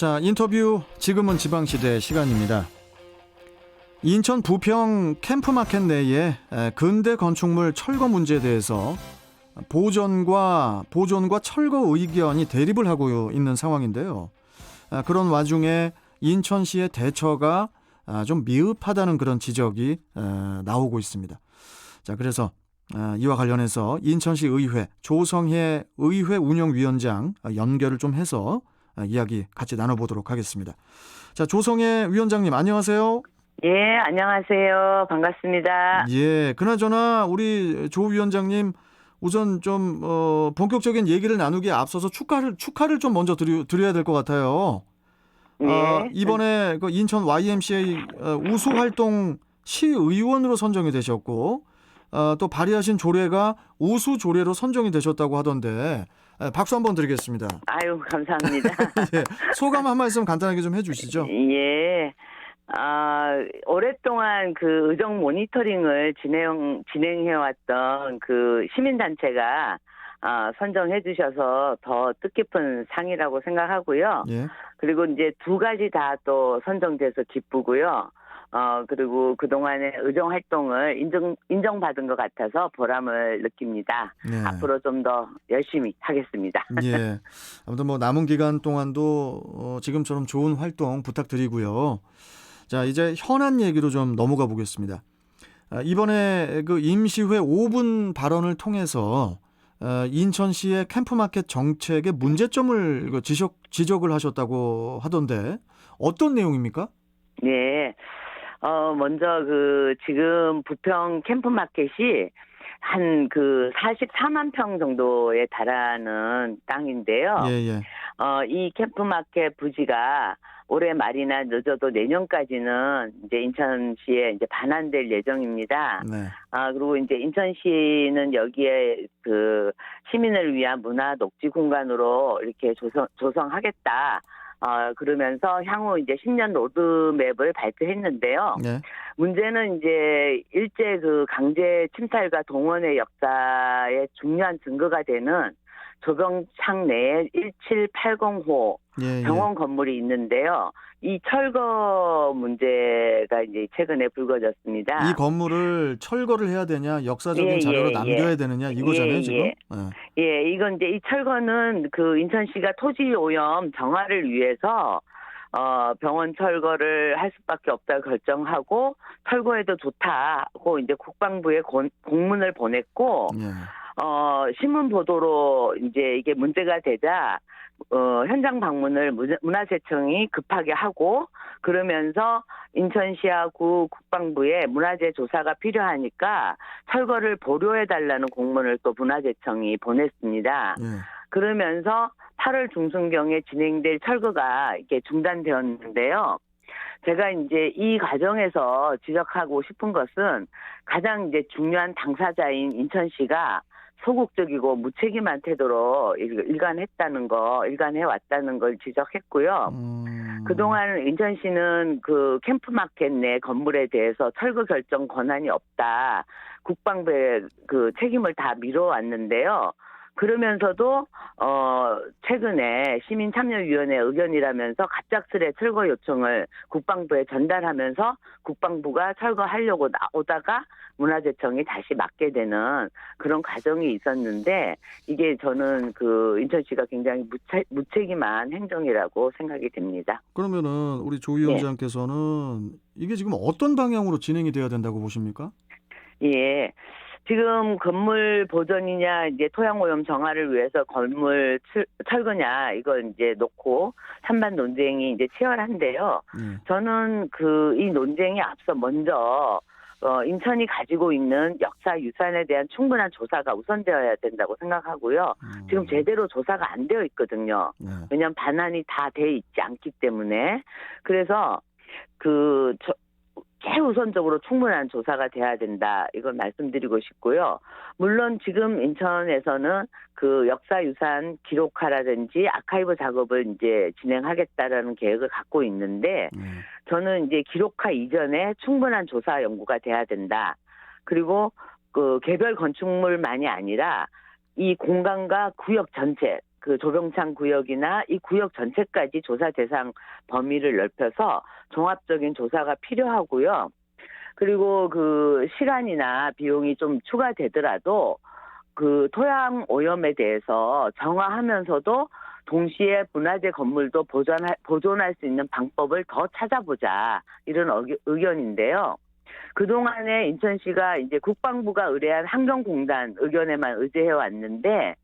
자, 인터뷰 지금은 지방시대 시간입니다. 인천 부평 캠프마켓 내에 에, 근대 건축물 철거 문제에 대해서 보전과 보존과 철거 의견이 대립을 하고 있는 상황인데요. 아, 그런 와중에 인천시의 대처가 아, 좀 미흡하다는 그런 지적이 에, 나오고 있습니다. 자, 그래서 아, 이와 관련해서 인천시 의회 조성혜 의회 운영위원장 아, 연결을 좀 해서 아, 이야기 같이 나눠보도록 하겠습니다. 자, 조성혜 위원장님 안녕하세요. 예, 안녕하세요. 반갑습니다. 예, 그나저나 우리 조 위원장님 우선 좀 어, 본격적인 얘기를 나누기에 앞서서 축하를 축하를 좀 먼저 드려, 드려야 될 것 같아요. 예. 어, 이번에 그 인천 YMCA 어, 우수 활동 시의원으로 선정이 되셨고 어, 또 발의하신 조례가 우수 조례로 선정이 되셨다고 하던데 에, 박수 한번 드리겠습니다. 아유, 감사합니다. 예, 소감 한 말씀 간단하게 좀 해주시죠. 예. 아, 오랫동안 그 의정 모니터링을 진행, 진행해왔던 그 시민단체가 아, 선정해 주셔서 더 뜻깊은 상이라고 생각하고요. 예, 그리고 이제 두 가지 다 또 선정돼서 기쁘고요. 어, 그리고 그동안의 의정 활동을 인정, 인정받은 것 같아서 보람을 느낍니다. 네. 앞으로 좀 더 열심히 하겠습니다. 예. 아무튼 뭐 남은 기간 동안도 어, 지금처럼 좋은 활동 부탁드리고요. 자, 이제 현안 얘기로 좀 넘어가 보겠습니다. 아, 이번에 그 임시회 5분 발언을 통해서 어, 인천시의 캠프마켓 정책의 문제점을 그 지적, 지적을 하셨다고 하던데 어떤 내용입니까? 네. 어, 먼저 그 지금 부평 캠프마켓이 한 그 44만 평 정도에 달하는 땅인데요. 예, 예. 어, 이 캠프마켓 부지가 올해 말이나 늦어도 내년까지는 이제 인천시에 이제 반환될 예정입니다. 네. 아, 그리고 이제 인천시는 여기에 그 시민을 위한 문화 녹지 공간으로 이렇게 조성, 조성하겠다. 어, 그러면서 향후 이제 10년 로드맵을 발표했는데요. 네. 문제는 이제 일제 그 강제 침탈과 동원의 역사의 중요한 증거가 되는 조병창 내에 1780호 예, 예. 병원 건물이 있는데요. 이 철거 문제가 이제 최근에 불거졌습니다. 이 건물을 철거를 해야 되냐, 역사적인 예, 자료로 예, 남겨야 예. 되느냐 이거잖아요, 예, 지금. 예. 예. 예, 이건 이제 이 철거는 그 인천시가 토지 오염 정화를 위해서 어, 병원 철거를 할 수밖에 없다고 결정하고 철거해도 좋다고 이제 국방부에 공, 공문을 보냈고 예. 어, 신문 보도로 이제 이게 문제가 되자, 어, 현장 방문을 문- 문화재청이 급하게 하고, 그러면서 인천시하고 국방부에 문화재 조사가 필요하니까 철거를 보류해 달라는 공문을 또 문화재청이 보냈습니다. 예. 그러면서 8월 중순경에 진행될 철거가 이렇게 중단되었는데요. 제가 이제 이 과정에서 지적하고 싶은 것은 가장 이제 중요한 당사자인 인천시가 소극적이고 무책임한 태도로 일- 일관했다는 거, 일관해 왔다는 걸 지적했고요. 음. 그동안 인천시는 그 캠프마켓 내 건물에 대해서 철거 결정 권한이 없다. 국방부의 그 책임을 다 미뤄왔는데요. 그러면서도 어 최근에 시민참여위원회 의견이라면서 갑작스레 철거 요청을 국방부에 전달하면서 국방부가 철거하려고 나오다가 문화재청이 다시 맡게 되는 그런 과정이 있었는데 이게 저는 그 인천시가 굉장히 무책, 무책임한 행정이라고 생각이 됩니다. 그러면은 우리 조 네. 위원장께서는 이게 지금 어떤 방향으로 진행이 돼야 된다고 보십니까? 예. 지금 건물 보존이냐 이제 토양 오염 정화를 위해서 건물 철- 철거냐 이걸 이제 놓고 찬반 논쟁이 이제 치열한데요. 예. 저는 그 이 논쟁이 앞서 먼저 어 인천이 가지고 있는 역사 유산에 대한 충분한 조사가 우선되어야 된다고 생각하고요. 음. 지금 제대로 조사가 안 되어 있거든요. 네. 왜냐하면 반환이 다 돼 있지 않기 때문에 그래서 그 저, 최우선적으로 충분한 조사가 돼야 된다 이걸 말씀드리고 싶고요. 물론 지금 인천에서는 그 역사유산 기록화라든지 아카이브 작업을 이제 진행하겠다라는 계획을 갖고 있는데 예. 저는 이제 기록화 이전에 충분한 조사 연구가 돼야 된다. 그리고 그 개별 건축물만이 아니라 이 공간과 구역 전체 그 조병창 구역이나 이 구역 전체까지 조사 대상 범위를 넓혀서 종합적인 조사가 필요하고요. 그리고 그 시간이나 비용이 좀 추가되더라도 그 토양 오염에 대해서 정화하면서도 동시에 문화재 건물도 보존할, 보존할 수 있는 방법을 더 찾아보자 이런 의견- 의견인데요. 그동안에 인천시가 이제 국방부가 의뢰한 환경공단 의견에만 의지해 왔는데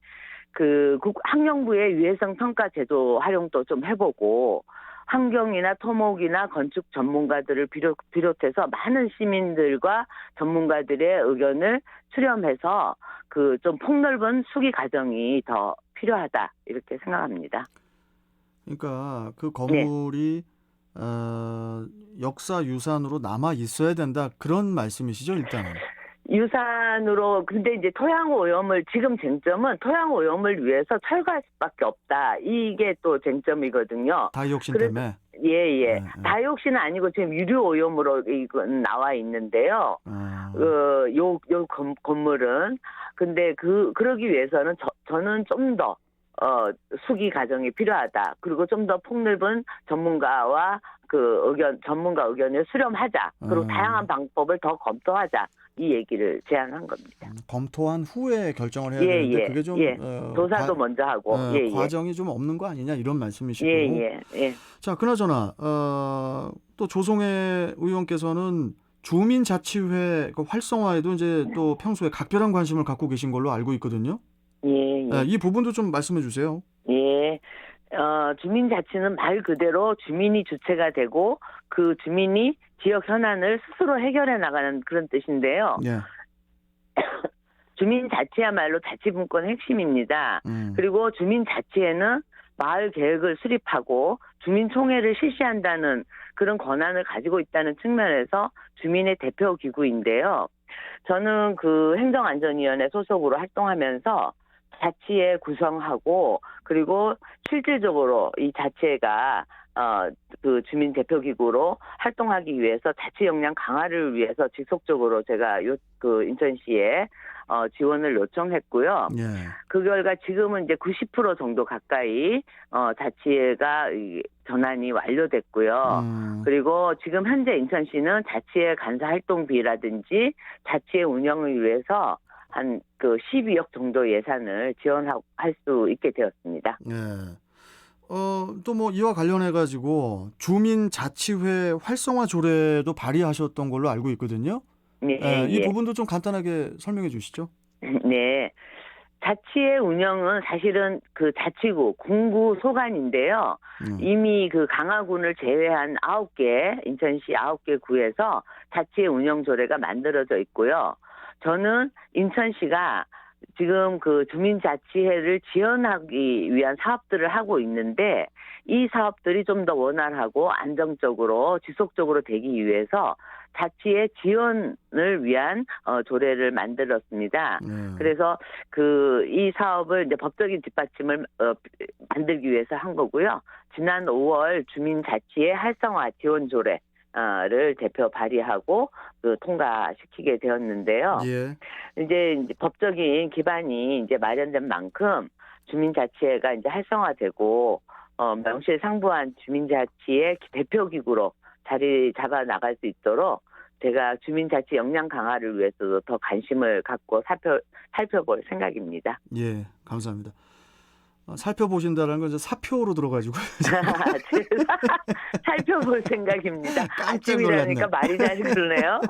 그 국- 환경부의 유해성 평가 제도 활용도 좀 해보고 환경이나 토목이나 건축 전문가들을 비롯, 비롯해서 많은 시민들과 전문가들의 의견을 수렴해서 그 좀 폭넓은 수기 과정이 더 필요하다 이렇게 생각합니다. 그러니까 그 네. 건물이 어, 역사 유산으로 남아 있어야 된다 그런 말씀이시죠 일단은. 유산으로 근데 이제 토양 오염을 지금 쟁점은 토양 오염을 위해서 철거할 수밖에 없다 이게 또 쟁점이거든요. 다이옥신 그래서- 때문에. 예 예. 네, 네. 다이옥신은 아니고 지금 유류 오염으로 이건 나와 있는데요. 아, 그, 요, 요 건, 건물은. 근데 그, 그러기 위해서는 저, 저는 좀 더, 어, 수기 과정이 필요하다. 그리고 좀 더 폭넓은 전문가와 그 의견, 전문가 의견을 수렴하자. 그리고 음. 다양한 방법을 더 검토하자. 이 얘기를 제안한 겁니다. 검토한 후에 결정을 해야 예, 되는데 예, 그게 좀 예. 어, 조사도 과- 먼저 하고. 어, 예, 예. 과정이 좀 없는 거 아니냐 이런 말씀이시고. 예, 예, 예. 자, 그나저나 어, 또 조성혜 의원께서는 주민자치회 그 활성화에도 이제 또 평소에 각별한 관심을 갖고 계신 걸로 알고 있거든요. 예, 예. 예, 이 부분도 좀 말씀해 주세요. 예. 어, 주민 자치는 말 그대로 주민이 주체가 되고 그 주민이 지역 현안을 스스로 해결해 나가는 그런 뜻인데요. 예. 주민 자치야말로 자치분권의 핵심입니다. 음. 그리고 주민 자치에는 마을 계획을 수립하고 주민총회를 실시한다는 그런 권한을 가지고 있다는 측면에서 주민의 대표 기구인데요. 저는 그 행정안전위원회 소속으로 활동하면서 자치회 구성하고 그리고 실질적으로 이 자치회가 어 그 주민 대표 기구로 활동하기 위해서 자치 역량 강화를 위해서 지속적으로 제가 요 그 인천시에 어 지원을 요청했고요. 예. 그 결과 지금은 이제 90% 정도 가까이 어 자치회가 이 전환이 완료됐고요. 음. 그리고 지금 현재 인천시는 자치회 간사 활동비라든지 자치회 운영을 위해서 한 그 12억 정도 예산을 지원할 수 있게 되었습니다. 예. 어, 또 뭐 이와 관련해 가지고 주민 자치회 활성화 조례도 발의하셨던 걸로 알고 있거든요. 네, 예, 이 예. 부분도 좀 간단하게 설명해 주시죠. 네. 자치회 운영은 사실은 그 자치구, 군구 소관인데요. 음. 이미 그 강화군을 제외한 아홉 개 인천시 아홉 개 구에서 자치회 운영 조례가 만들어져 있고요. 저는 인천시가 지금 그 주민자치회를 지원하기 위한 사업들을 하고 있는데 이 사업들이 좀 더 원활하고 안정적으로 지속적으로 되기 위해서 자치회 지원을 위한 어, 조례를 만들었습니다. 예. 그래서 그 이 사업을 이제 법적인 뒷받침을 어, 만들기 위해서 한 거고요. 지난 5월 주민자치의 활성화 지원 조례 를 대표 발의하고 그 통과시키게 되었는데요. 예. 이제, 이제 법적인 기반이 이제 마련된 만큼 주민자치회가 이제 활성화되고 어, 명실상부한 주민자치의 대표 기구로 자리 잡아 나갈 수 있도록 제가 주민자치 역량 강화를 위해서도 더 관심을 갖고 살펴 살펴볼 생각입니다. 예. 감사합니다. 어, 살펴보신다는 건 사표로 들어가지고 살펴볼 생각입니다. 깜짝 놀랐네. 말이 잘 그러네요.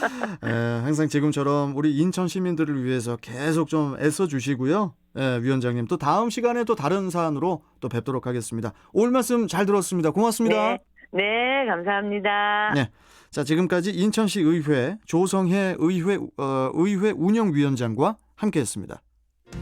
예, 항상 지금처럼 우리 인천 시민들을 위해서 계속 좀 애써 주시고요. 예, 위원장님 또 다음 시간에 또 다른 사안으로 또 뵙도록 하겠습니다. 오늘 말씀 잘 들었습니다. 고맙습니다. 네, 네, 감사합니다. 네. 자, 지금까지 인천시 의회 조성혜 의회 어, 의회 운영위원장과 함께 했습니다.